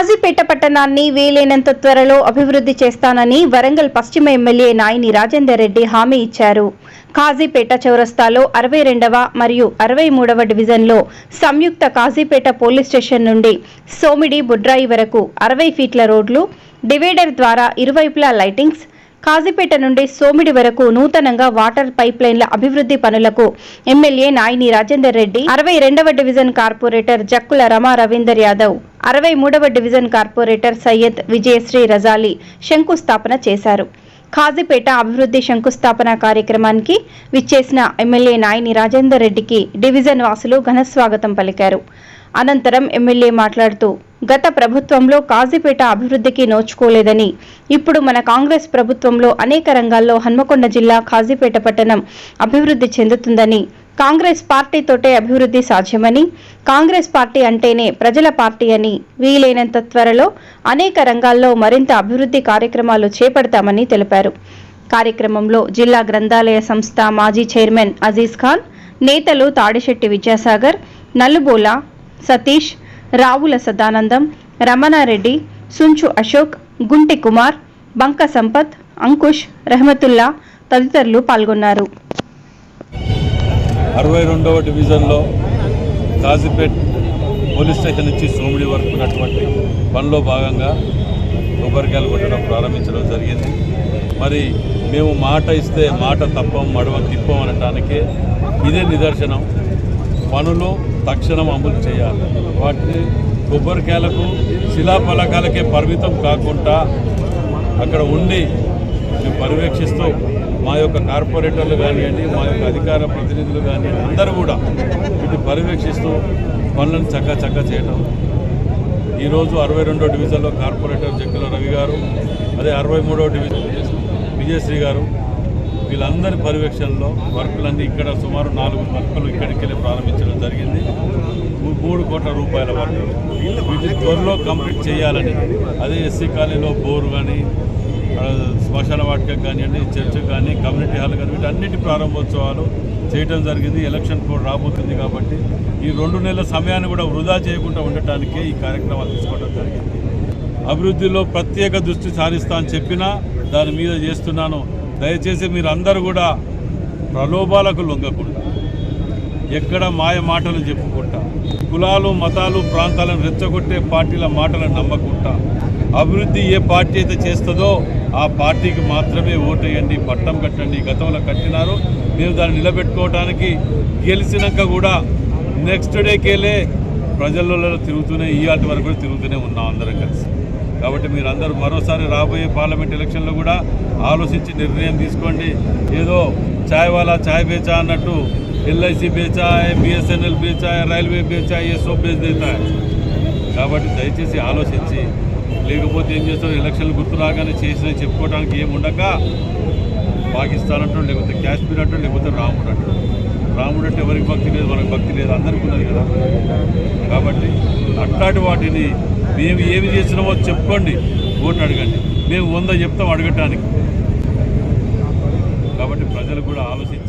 కాజీపేట పట్టణాన్ని వీలైనంత త్వరలో అభివృద్ధి చేస్తానని వరంగల్ పశ్చిమ ఎమ్మెల్యే నాయని రాజేందర్ రెడ్డి హామీ ఇచ్చారు. కాజీపేట చౌరస్తాలో అరవై రెండవ మరియు అరవై మూడవ డివిజన్లో సంయుక్త కాజీపేట పోలీస్ స్టేషన్ నుండి సోమిడి బుడ్రాయి వరకు అరవై ఫీట్ల రోడ్లు డివైడర్ ద్వారా ఇరువైపులా లైటింగ్స్ కాజీపేట నుండి సోమిడి వరకు నూతనంగా వాటర్ పైప్ లైన్ల అభివృద్ధి పనులకు ఎమ్మెల్యే నాయిని రాజేందర్ రెడ్డి అరవై రెండవ డివిజన్ కార్పొరేటర్ జక్కుల రమా రవీందర్ యాదవ్ అరవై మూడవ డివిజన్ కార్పొరేటర్ సయ్యద్ విజయశ్రీ రజాలి శంకుస్థాపన చేశారు. ఖాజీపేట అభివృద్ధి శంకుస్థాపన కార్యక్రమానికి విచ్చేసిన ఎమ్మెల్యే నాయని రాజేందర్ రెడ్డికి డివిజన్ వాసులు ఘనస్వాగతం పలికారు. అనంతరం ఎమ్మెల్యే మాట్లాడుతూ గత ప్రభుత్వంలో కాజీపేట అభివృద్ధికి నోచుకోలేదని ఇప్పుడు మన కాంగ్రెస్ ప్రభుత్వంలో అనేక రంగాల్లో హన్మకొండ జిల్లా కాజీపేట పట్టణం అభివృద్ధి చెందుతుందని కాంగ్రెస్ పార్టీతోటే అభివృద్ధి సాధ్యమని కాంగ్రెస్ పార్టీ అంటేనే ప్రజల పార్టీ అని వీలైనంత త్వరలో అనేక రంగాల్లో మరింత అభివృద్ధి కార్యక్రమాలు చేపడతామని తెలిపారు. కార్యక్రమంలో జిల్లా గ్రంథాలయ సంస్థ మాజీ చైర్మన్ అజీజ్ ఖాన్ నేతలు తాడిశెట్టి విద్యాసాగర్ నల్లుబోల సతీష్ రావుల సదానందం రమణారెడ్డి సుంచు అశోక్ గుంటి కుమార్ బంక సంపత్ అంకుష్ రెహమతుల్లా తదితరులు పాల్గొన్నారు. అరవై రెండవ డివిజన్లో కాజీపేట్ పోలీస్ స్టేషన్ నుంచి సోమిడి వరకు ఉన్నటువంటి పనిలో భాగంగా కొబ్బరికాయలు కొట్టడం ప్రారంభించడం జరిగింది. మరి మేము మాట ఇస్తే మాట తప్పం మడవ తిప్పం అనటానికి ఇదే నిదర్శనం. పనులు తక్షణం అమలు చేయాలి. వాటిని కొబ్బరికాయలకు శిలాఫలకాలకే పరిమితం కాకుండా అక్కడ ఉండి మేము పర్యవేక్షిస్తూ మా యొక్క కార్పొరేటర్లు కానివ్వండి మా యొక్క అధికార ప్రతినిధులు కానివ్వండి అందరూ కూడా వీటిని పర్యవేక్షిస్తూ పనులను చక్క చక్క చేయడం ఈరోజు అరవై రెండో డివిజన్లో కార్పొరేటర్ జగ్గుల రవి గారు అదే అరవై మూడో డివిజన్ విజయశ్రీ గారు వీళ్ళందరి పర్యవేక్షణలో వర్కులన్నీ ఇక్కడ సుమారు నాలుగు వర్కులు ఇక్కడికి వెళ్ళి ప్రారంభించడం జరిగింది. మూడు కోట్ల రూపాయల వరకు. వీటిని త్వరలో కంప్లీట్ చేయాలని అదే ఎస్సీ కాలనీలో బోరు కానీ శ్మశాన వాటిక కానివ్వండి చర్చ్ కానీ కమ్యూనిటీ హాల్ కానీ వీటన్నిటి ప్రారంభోత్సవాలు చేయడం జరిగింది. ఎలక్షన్ కూడా రాబోతుంది కాబట్టి ఈ రెండు నెలల సమయాన్ని కూడా వృధా చేయకుండా ఉండటానికే ఈ కార్యక్రమాలు తీసుకోవడం జరిగింది. అభివృద్ధిలో ప్రత్యేక దృష్టి సారిస్తా అని చెప్పినా దాని మీద చేస్తున్నాను. దయచేసి మీరు అందరూ కూడా ప్రలోభాలకు లొంగకుండా ఎక్కడ మాయ మాటలు చెప్పుకుంటా కులాలు మతాలు ప్రాంతాలను రెచ్చగొట్టే పార్టీల మాటలను నమ్మకుండా అభివృద్ధి ఏ పార్టీ అయితే చేస్తుందో ఆ పార్టీకి మాత్రమే ఓటేయండి పట్టం కట్టండి గతంలో కట్టినారు మేము దాన్ని నిలబెట్టుకోవడానికి గెలిచినాక కూడా నెక్స్ట్ డేకెళ్ళే ప్రజలలో తిరుగుతూనే ఇవాటి వరకు కూడా తిరుగుతూనే ఉన్నాం అందరం కలిసి. కాబట్టి మీరందరూ మరోసారి రాబోయే పార్లమెంట్ ఎలక్షన్లో కూడా ఆలోచించి నిర్ణయం తీసుకోండి. ఏదో చాయ్ వాలా చాయ్ బేచా అన్నట్టు ఎల్ఐసి బేచా బిఎస్ఎన్ఎల్ బేచా రైల్వే బేచా ఏ సో బేచ్ దేతా కాబట్టి దయచేసి ఆలోచించి లేకపోతే ఏం చేస్తారు ఎలక్షన్లు గుర్తు రాగానే చేసిన చెప్పుకోవడానికి ఏముండక పాకిస్తాన్ అంటూ లేకపోతే కాశ్మీర్ అంటూ లేకపోతే రాముడు అంటూ. రాముడు అంటే ఎవరికి భక్తి లేదు మనకు భక్తి లేదు అందరికీ ఉన్నది కదా. కాబట్టి అట్లాంటి వాటిని మేము ఏమి చేసినామో చెప్పుకోండి ఓటు అడగండి. మేము వంద చెప్తాం అడగటానికి. కాబట్టి ప్రజలు కూడా ఆలోచించి